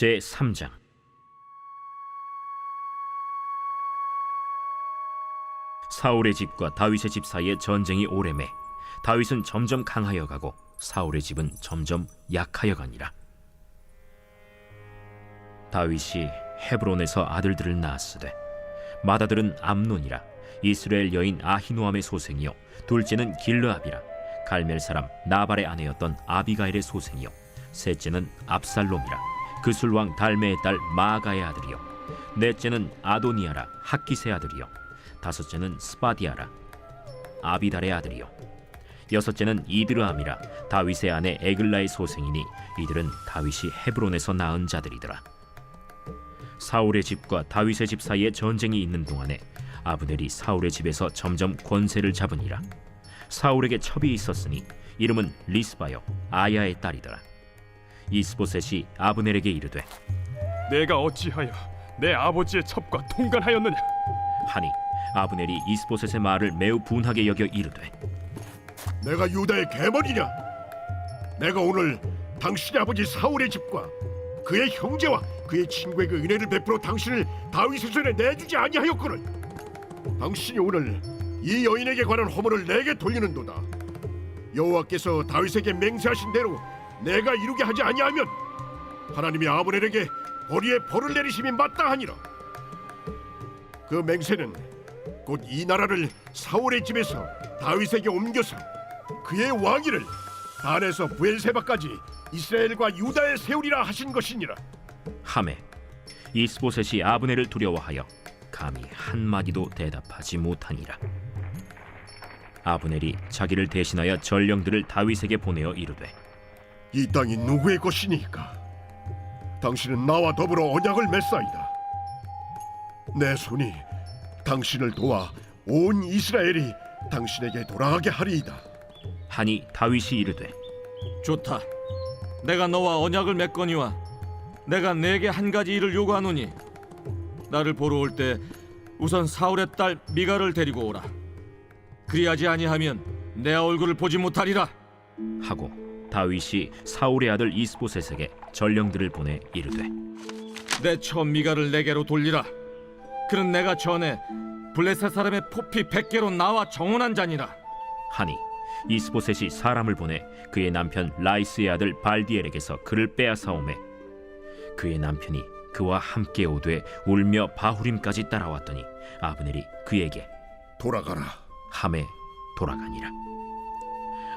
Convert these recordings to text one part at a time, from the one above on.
제 3장. 사울의 집과 다윗의 집 사이에 전쟁이 오래매 다윗은 점점 강하여 가고 사울의 집은 점점 약하여 가니라. 다윗이 헤브론에서 아들들을 낳았으되 맏아들은 암논이라 이스라엘 여인 아히노암의 소생이요 둘째는 길르압이라 갈멜 사람 나발의 아내였던 아비가일의 소생이요 셋째는 압살롬이라 그술 왕 달메의 딸 마아가의 아들이요. 넷째는 아도니아라 학기세 아들이요. 다섯째는 스바디아라 아비달의 아들이요. 여섯째는 이드르암이라 다윗의 아내 에글라의 소생이니 이들은 다윗이 헤브론에서 낳은 자들이더라. 사울의 집과 다윗의 집 사이에 전쟁이 있는 동안에 아브넬이 사울의 집에서 점점 권세를 잡으니라. 사울에게 첩이 있었으니 이름은 리스바요 아야의 딸이더라 이스보셋이 아브넬에게 이르되 내가 어찌하여 내 아버지의 첩과 통관하였느냐? 하니 아브넬이 이스보셋의 말을 매우 분하게 여겨 이르되 내가 유다의 개머리냐? 내가 오늘 당신의 아버지 사울의 집과 그의 형제와 그의 친구에게 은혜를 베풀어 당신을 다윗의 손에 내주지 아니하였거늘. 당신이 오늘 이 여인에게 관한 허물을 내게 돌리는도다. 여호와께서 다윗에게 맹세하신 대로 내가 이루게 하지 아니하면 하나님이 아브넬에게 벌이에 벌을 내리심이 마땅하니라. 그 맹세는 곧 이 나라를 사울의 집에서 다윗에게 옮겨서 그의 왕위를 단에서 부엘세바까지 이스라엘과 유다에 세우리라 하신 것이니라. 하메 이스보셋이 아브넬을 두려워하여 감히 한 마디도 대답하지 못하니라 아브넬이 자기를 대신하여 전령들을 다윗에게 보내어 이르되 이 땅이 누구의 것이니까? 당신은 나와 더불어 언약을 맺사이다. 내 손이 당신을 도와 온 이스라엘이 당신에게 돌아가게 하리이다. 하니 다윗이 이르되 좋다. 내가 너와 언약을 맺거니와 내가 내게 한 가지 일을 요구하노니 나를 보러 올 때 우선 사울의 딸 미가를 데리고 오라. 그리하지 아니하면 내 얼굴을 보지 못하리라. 하고 다윗이 사울의 아들 이스보셋에게 전령들을 보내 이르되 내처 미가를 내게로 돌리라. 그는 내가 전에 블레셋 사람의 포피 백 개로 나와 정언한 자니라. 하니 이스보셋이 사람을 보내 그의 남편 라이스의 아들 발디엘에게서 그를 빼앗아오매 그의 남편이 그와 함께 오되 울며 바후림까지 따라왔더니 아브넬이 그에게 돌아가라. 함에 돌아가니라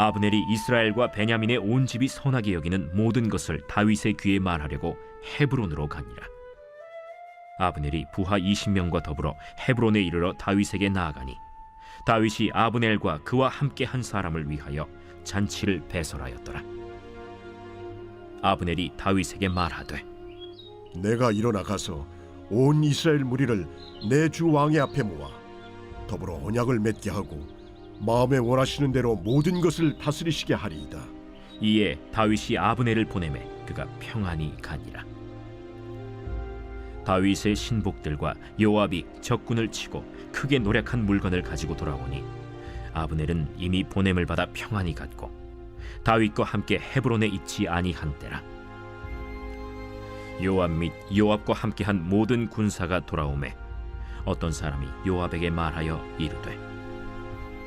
아브넬이 이스라엘과 베냐민의 온 집이 선하게 여기는 모든 것을 다윗의 귀에 말하려고 헤브론으로 가니라. 아브넬이 부하 20명과 더불어 헤브론에 이르러 다윗에게 나아가니 다윗이 아브넬과 그와 함께 한 사람을 위하여 잔치를 배설하였더라. 아브넬이 다윗에게 말하되 내가 일어나 가서 온 이스라엘 무리를 내 주 왕의 앞에 모아 더불어 언약을 맺게 하고 마음에 원하시는 대로 모든 것을 다스리시게 하리이다. 이에 다윗이 아브넬을 보내매 그가 평안히 가니라. 다윗의 신복들과 요압이 적군을 치고 크게 노력한 물건을 가지고 돌아오니 아브넬은 이미 보냄을 받아 평안히 갔고 다윗과 함께 헤브론에 있지 아니한 때라. 요압 및 요압과 함께한 모든 군사가 돌아오매 어떤 사람이 요압에게 말하여 이르되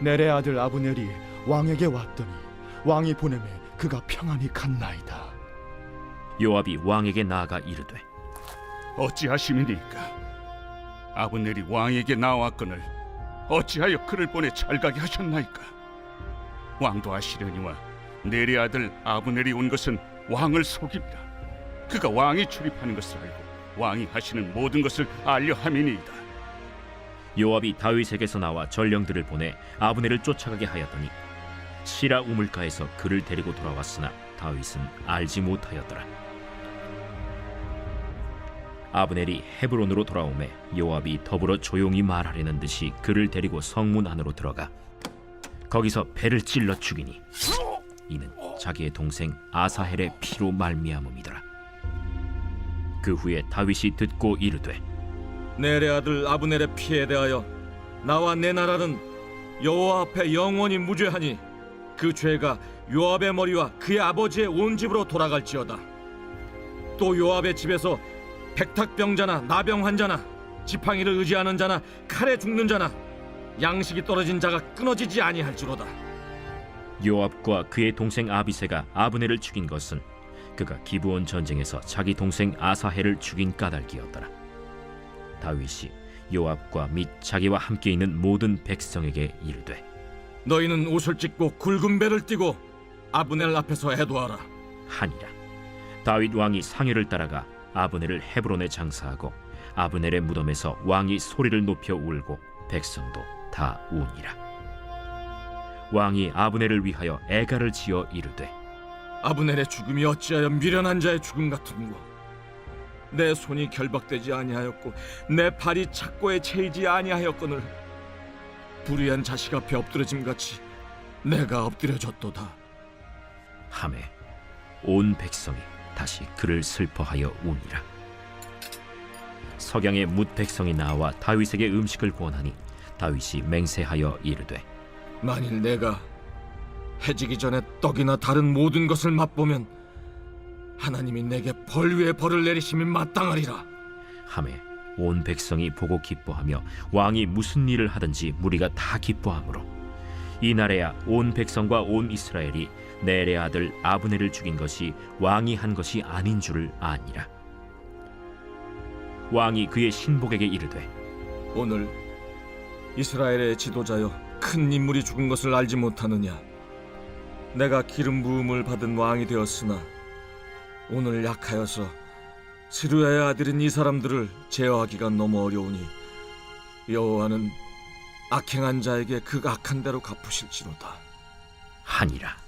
넬의 아들 아브넬이 왕에게 왔더니 왕이 보내매 그가 평안히 갔나이다. 요압이 왕에게 나아가 이르되 어찌하심이니까? 아브넬이 왕에게 나왔거늘 어찌하여 그를 보내 잘가게 하셨나이까? 왕도 아시려니와 내리 아들 아브넬이 온 것은 왕을 속입니다. 그가 왕이 출입하는 것을 알고 왕이 하시는 모든 것을 알려 함이니이다. 요압이 다윗에게서 나와 전령들을 보내 아브넬을 쫓아가게 하였더니 시라 우물가에서 그를 데리고 돌아왔으나 다윗은 알지 못하였더라. 아브넬이 헤브론으로 돌아오매 요압이 더불어 조용히 말하려는 듯이 그를 데리고 성문 안으로 들어가 거기서 배를 찔러 죽이니 이는 자기의 동생 아사헬의 피로 말미암음이더라 그 후에 다윗이 듣고 이르되 내레 아들 아브넬의 피에 대하여 나와 내 나라는 여호와 앞에 영원히 무죄하니 그 죄가 요압의 머리와 그의 아버지의 온 집으로 돌아갈지어다. 또 요압의 집에서 백탁병자나 나병 환자나 지팡이를 의지하는 자나 칼에 죽는 자나 양식이 떨어진 자가 끊어지지 아니할지로다. 요압과 그의 동생 아비세가 아브넬을 죽인 것은 그가 기브온 전쟁에서 자기 동생 아사헬을 죽인 까닭이었더라. 다윗이 요압과 및 자기와 함께 있는 모든 백성에게 이르되 너희는 옷을 찢고 굵은 배를 띠고 아브넬 앞에서 해도하라. 하니라. 다윗 왕이 상여를 따라가 아브넬을 헤브론에 장사하고 아브넬의 무덤에서 왕이 소리를 높여 울고 백성도 다 우니라. 왕이 아브넬을 위하여 애가를 지어 이르되 아브넬의 죽음이 어찌하여 미련한 자의 죽음 같은고 내 손이 결박되지 아니하였고 내 발이 착고에 채이지 아니하였거늘 불의한 자식 앞에 엎드려짐 같이 내가 엎드려졌도다 함에 온 백성이 다시 그를 슬퍼하여 우니라. 석양의 뭇 백성이 나와 다윗에게 음식을 구원하니 다윗이 맹세하여 이르되 만일 내가 해지기 전에 떡이나 다른 모든 것을 맛보면 하나님이 내게 벌 위에 벌을 내리심이 마땅하리라. 함에 온 백성이 보고 기뻐하며 왕이 무슨 일을 하든지 무리가 다 기뻐하므로. 이날에야 온 백성과 온 이스라엘이 넬의 아들 아브넬을 죽인 것이 왕이 한 것이 아닌 줄을 아니라. 왕이 그의 신복에게 이르되 오늘 이스라엘의 지도자여 큰 인물이 죽은 것을 알지 못하느냐? 내가 기름 부음을 받은 왕이 되었으나 오늘 약하여서 스루야의 아들인 이 사람들을 제어하기가 너무 어려우니 여호와는 악행한 자에게 그 악한 대로 갚으실지로다. 하니라